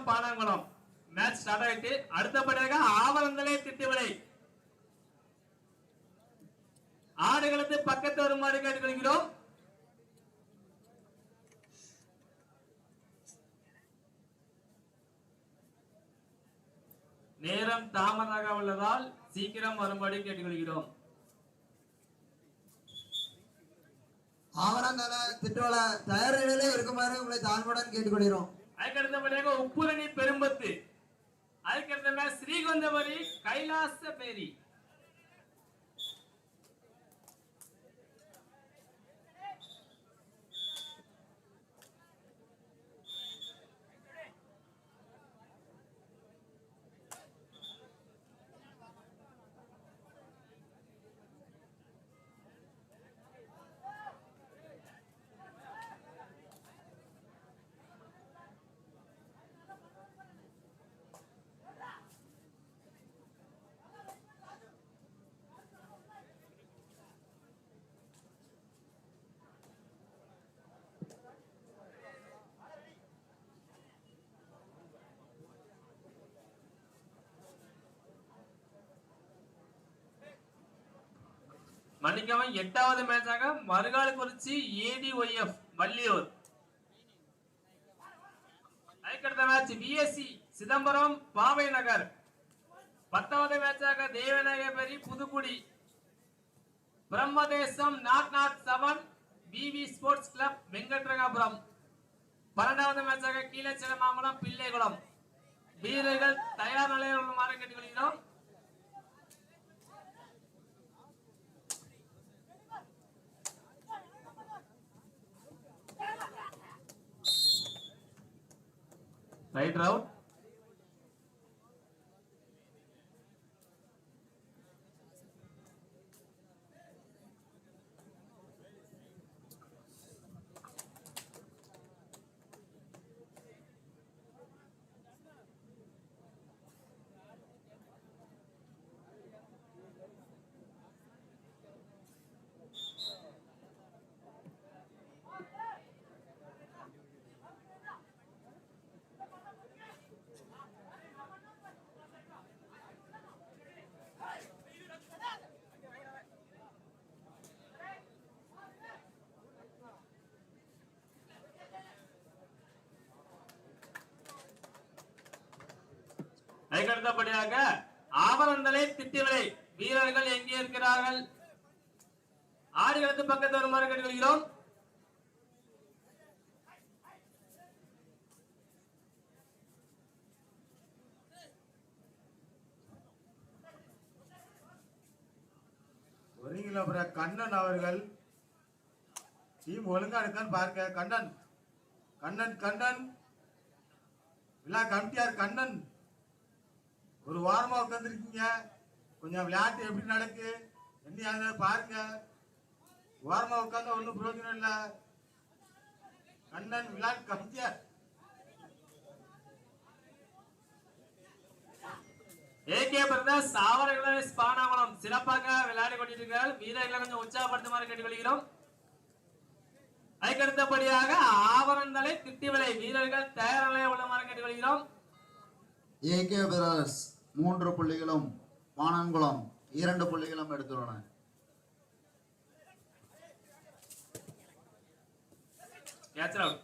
நேரம் Panangulam match start ஆயிட்டு அடுத்தபடியாக ஆவணங்களே திட்டுவிளை ஆடுகளுக்கு பக்கத்து வருமாறு கேட்டுக்கொள்கிறோம். நேரம் தாமதமாக உள்ளதால் சீக்கிரம் வரும்படி கேட்டுக்கொள்கிறோம். ஆவரங்கால திட்டவள தயார் நிலையில இருக்குமாறு உங்களை தாழ்வுடன் கேட்டுக்கொள்கிறோம். அதுக்கடுத்தபடியாக உப்புரணி பெரும்பத்து. அதுக்கடுத்தபடியாக ஸ்ரீகொந்தபுரி கைலாச பேரி மன்னிக்கவும் எட்டாவது மேட்சாக மறுகால் குறிச்சி ஏடிஒய்எஃப் வள்ளியூர். அதுக்கடுத்த மேட்ச் பிஎஸ்சி சிதம்பரம் பாவை நகர் பத்தாவது மேட்சாக தேவநகபரி Pudukudi. Brahmadesam naught naught seven PV sports club Venkatragapuram. பன்னெண்டாவது மேட்சாக கீழச்சிலமாங்குளம் பிள்ளைகுளம். வீரர்கள் தயார் நிலையில் உள்ளமாறு கேட்டுக்கொள்கிறோம். Right route கருதப்படுகிறாங்க. ஆவரந்தலை திட்டிவிலை வீரர்கள் எங்கே இருக்கிறார்கள்? ஆடுகளத்து பக்கத்து வருமாறு கேட்டுக்கொள்கிறோம். வரீங்களா கண்ணன் அவர்கள் டீம் ஒழுங்கா இருக்கான்னு பார்க்க. கண்ணன். கண்ணன் கண்ணன். விழா கமிட்டியார் கண்ணன். ஒரு வாரமா உட்காந்துருக்கீங்க கொஞ்சம் விளையாட்டு எப்படி நடக்கு? என்ன பாருங்க. வாரமா உட்காந்தா ஒன்றும் பிரயோஜனம் இல்லை. கண்ணன் விளையாட்டு கமிட்டியார் ஏகே பிரதர்ஸ் ஆவரங்களை ஸ்பானாகுளம் சிறப்பாக விளையாடி கொண்டிருக்கிறார்கள். வீரர்களை கொஞ்சம் உற்சாகப்படுத்துமாறு கேட்டுக்கொள்கிறோம் அதுக்கடுத்தபடியாக ஆவரந்தலை திட்டிவிலை வீரர்கள் தயார் நிலையில் உள்ளமாறு கேட்டுக்கொள்கிறோம் ஏகே பிரதர்ஸ் மூன்று புள்ளிகளும் பானங்குளம் இரண்டு புள்ளிகளும் எடுத்துள்ளன Catch it out.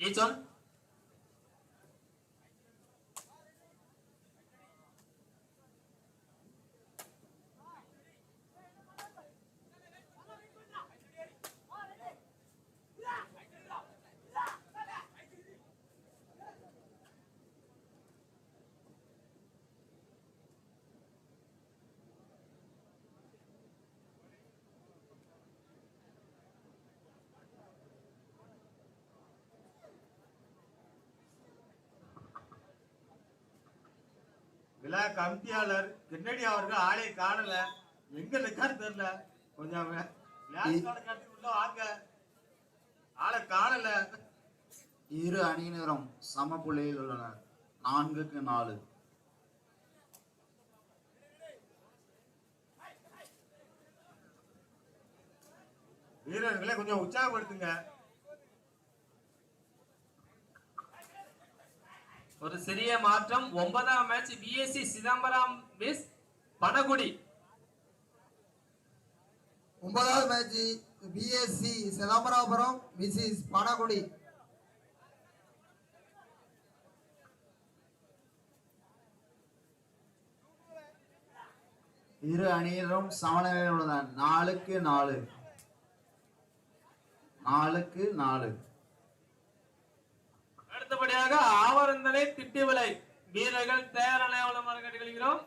Each one. விழா கமிட்டியாளர் கென்னடி அவர்கள் ஆளை காணல. எங்க இருக்கான்னு தெரியல. கொஞ்சம் வே- விளையாட்டு நடக்கிறதுக்கு உள்ள வாங்க ஆளை காணல. இரு அணியினரும் சம புள்ளியில் உள்ளனர். நான்குக்கு நாலு. வீரர்களை கொஞ்சம் உற்சாகப்படுத்துங்க. ஒரு சிறிய மாற்றம். ஒன்பதாம் மேட்ச் பிஎஸ்சி சிதம்பரம் விஸ் பனகுடி. ஒன்பதாவது மேட்ச் பிஎஸ்சி சிதம்பராபுரம் மிஸ்ஸஸ் பனகுடி. இரு அணியினரும் சமநிலையில் உள்ளனர் நாலுக்கு நாலு. நாலுக்கு நாலு. அடுத்தபடியாக ஆவரந்தலை திட்டுவிலை வீரர்கள் தயார் நிலையுள்ளமாக கேட்டுக்கொள்கிறோம்.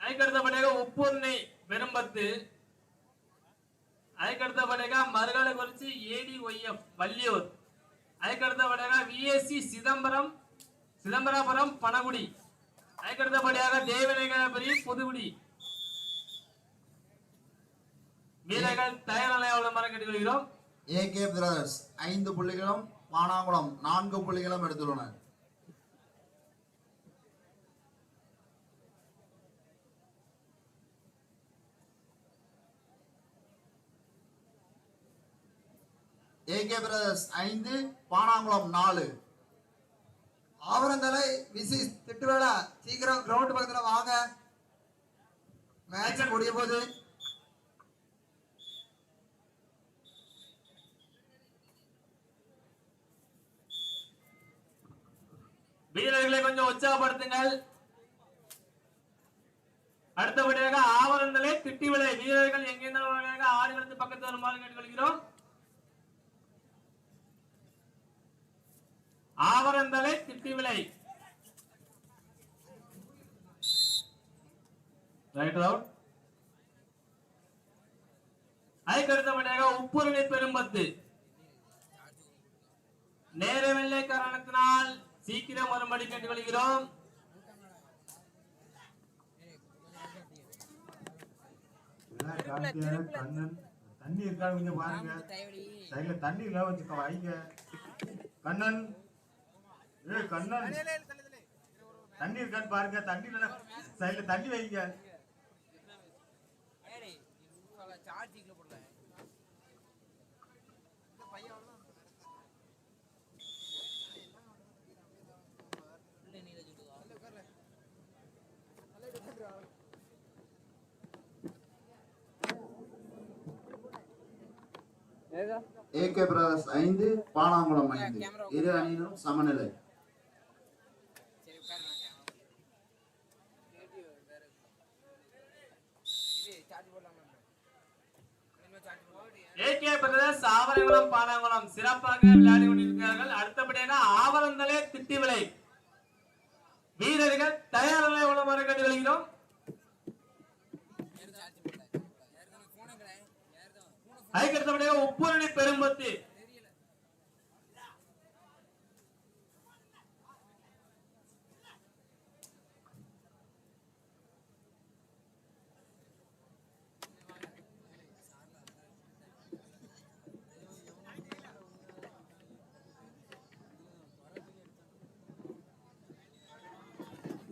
அதுக்கடுத்தபடியாக உப்பூர்ணி பெரும்பத்து அதுக்கடுத்தபடியாக மறுகால குறிச்சி ஏடிஒய்எஃப் வள்ளியூர். அதுக்கடுத்தபடியாக விஎஸ்சி சிதம்பரம் சிதம்பராபுரம் பனகுடி. அதுக்கடுத்தபடியாக தேவநகரபுரி புதுகுடி. வீரர்கள் தயார் நிலையுள்ளமாக கேட்டுக்கொள்கிறோம். ஏகே பிரதர்ஸ் ஐந்து புள்ளிகளும் பானாங்குளம் நான்கு புள்ளிகளும் எடுத்துள்ளனர் ஏகே பிரதர்ஸ் ஐந்து பானாங்குளம் நாலு. ஆவரந்தலை மிஸ்ஸஸ் திட்டுவேலா சீக்கிரம் கிரவுண்ட் பக்கத்தில் வாங்க. மேட்ச் முடிய போகுது. வீரர்களை கொஞ்சம் உற்சாகப்படுத்துங்கள். அடுத்தபடியாக ஆவரந்தலை திட்டிவிளை வீரர்கள் எங்கிருந்தாலும் ஆடுகளுக்கு பக்கத்து வருமாறு கேட்டுக்கொள்கிறோம். ஆவரந்தலை திட்டிவிளை ரைட் அவுட் அதுக்கு அடுத்தபடியாக உப்புரணி பெரும்பத்து சீக்கிரம் வரும்படி கேட்டுக்கொள்கிறோம் விழா கண்ணன். தண்ணி இருக்கான்னு கொஞ்சம் பாருங்க. சைடுல தண்ணி இல்ல கொஞ்சம் வைங்க. கண்ணன். ஏ கண்ணன். தண்ணி இருக்கான்னு பாருங்க. தண்ணி இல்ல சைடுல தண்ணி வைங்க. ஏகே பிரதர்ஸ் ஐந்து பாலாங்குளம் ஐந்து. இரு அணியினரும் சமநிலை. ஏகே பிரதர்ஸ் ஆவரங்குளம் பாலாங்குளம் சிறப்பாக விளையாடி கொண்டிருக்கிறார்கள். அடுத்தபடியாக ஆவரந்தலே திட்டிவிளை. வீரர்கள் தயார் நிலை உள்ளவாறு கேட்டுக்கொள்கிறோம் அதுக்கு அடுத்தபடியாக உப்புரணி பெரும்பத்து.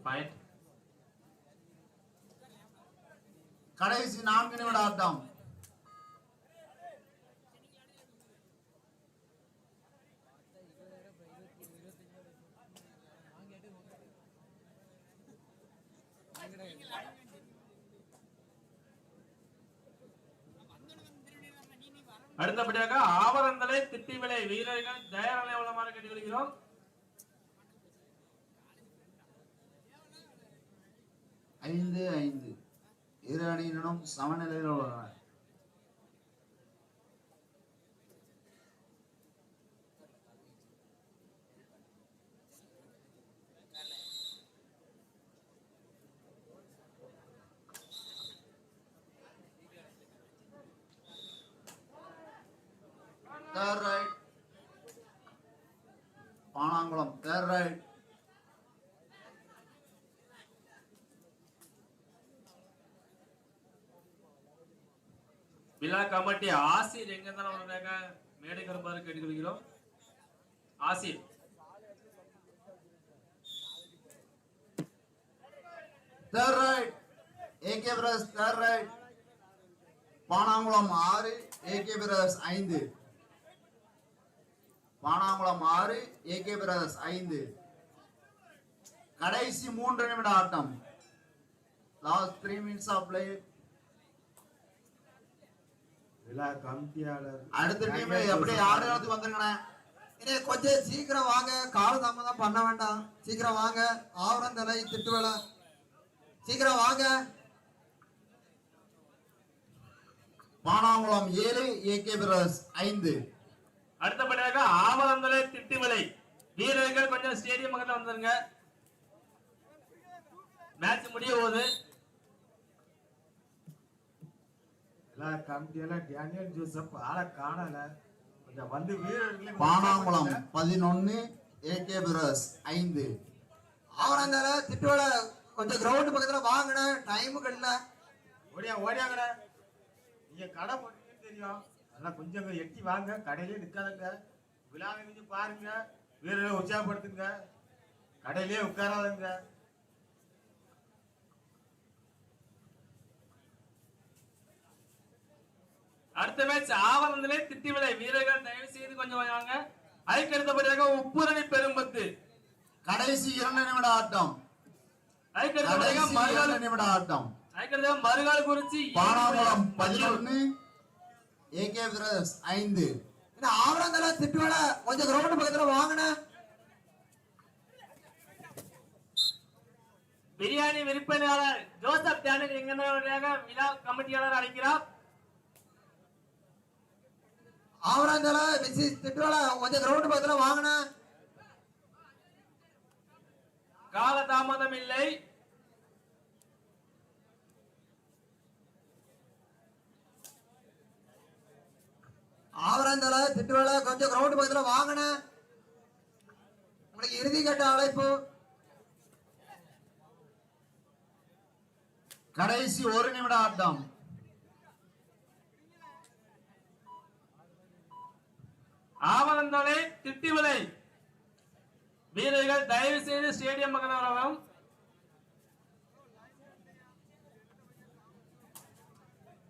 பாயிண்ட் கடைசி நான்கு நிமிட ஆட்டம். அடுத்தபடியாக ஆவரங்களை திட்டி விலை வீரர்கள் தயார் நிலை கேட்டுக்கொள்கிறோம் ஐந்து ஐந்து. இரு அணியினரும் சமநிலையில் உள்ளனர். பானாங்குளம் தேர்ட் ரைட் விழா கமிட்டி ஆசிர் எங்க இருந்தாலும் வந்தாங்க வருமாறு கேட்டுக்கொள்கிறோம் ஆசிர். Right AK brothers third right Panangulam ஆறு ஏகே பிரதர்ஸ் ஐந்து. பானாங்குளம் ஆறு ஏகே பிரதர்ஸ் ஐந்து. கடைசி மூன்று நிமிட ஆட்டம். Last three minutes of play அடுத்த டீம் எப்படி ஆடுறது வந்துருங்கண்ணே இனி கொஞ்சம் சீக்கிரம் வாங்க. காலதாமதம் பண்ண வேண்டாம். சீக்கிரம் வாங்க. ஆவரம் தலை திட்டுவேல சீக்கிரம் வாங்க. பானாங்குளம் ஏழு ஏகே பிரதர்ஸ் ஐந்து. அடுத்தபடியாக ஆவரந்தலை திட்டுவிலை வீரர்கள் கொஞ்சம் ஸ்டேடியம் பக்கத்துல வந்துருங்க. மேட்ச் முடிய போகுது. டேனியல் ஜோசப் ஆளை காணல. கொஞ்சம் வந்து வீரர்களை பானாங்குளம் பதினொன்னு ஏகே பிரதர்ஸ் ஐந்து. ஆவரம் தலை திட்டுவேல கொஞ்சம் கிரவுண்ட் பக்கத்துல வாங்கின டைமுக்கு இல்ல. ஓடியா ஓடியாங்கடா. நீங்க கடை போட்டீங்கன்னு தெரியும். அதெல்லாம் கொஞ்சம் எட்டி வாங்க. கடையிலே நிக்காதங்க. விழாவை கொஞ்சம் பாருங்க. வீரரை உற்சாகப்படுத்துங்க. கடையிலே உட்காராதுங்க. அடுத்த மேட்ச் ஆவரந்தலை திட்டுவிலை வீரர்கள் தயவு செய்து கொஞ்சம் வாங்க. அதுக்கு அடுத்தபடியாக உப்புரணி பெரும்பத்து கடைசி இரண்டு நிமிட ஆட்டம். அதுக்கு அடுத்தபடியாக மறுகால் நிமிட ஆட்டம். அதுக்கு அடுத்தது மறுகால் குறிச்சி பதினொன்னு. ஏகே பிரதர்ஸ் ஐந்து. இனி ஆவரம் தலை திட்டுவேல கொஞ்சம் கிரவுண்ட் பக்கத்துல வாங்கின பிரியாணி விற்பனையாளர் ஜோசப் டேனியல் எங்கனவராக விழா கமிட்டியாளர் அழைக்கிறார். ஆவரம் தலை மிஸ்ஸஸ் திட்டுவேல கொஞ்சம் கிரவுண்ட் பக்கத்துல வாங்கின கால தாமதம் இல்லை. தலை திட்டுவேல கொஞ்சம் கிரவுண்ட் பக்கத்துல வாங்கின. உங்களுக்கு இறுதி கட்ட அழைப்பு. கடைசி ஒரு நிமிட ஆட்டம். ஆவணந்தலை திட்டிவிலை. வீரர்கள் தயவு செய்து ஸ்டேடியம் பக்கம் வரவும்.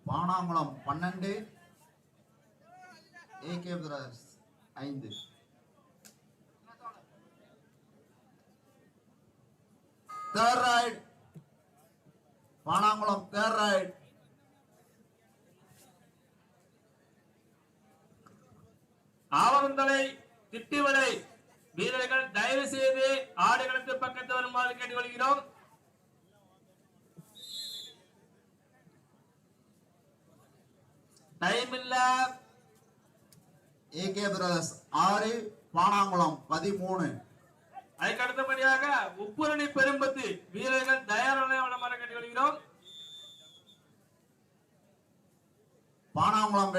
பானாங்குளம் பன்னெண்டு ஏகே பிரதர்ஸ் ஐந்து. Third right Panangulam third right திட்டி திட்டிவிலை வீரர்கள் தயவு செய்து ஆடுகளுக்கு பக்கத்து வருமாறு கேட்டுக்கொள்கிறோம் டைம் இல்ல ஏகே பிரதர்ஸ் ஆறு பானாங்குளம் பதிமூணு. அதுக்கு அடுத்தபடியாக உப்புரணி பெரும்பத்து வீரர்கள் தயாரான வருமாறு கேட்டுக்கொள்கிறோம் பானாங்குளம்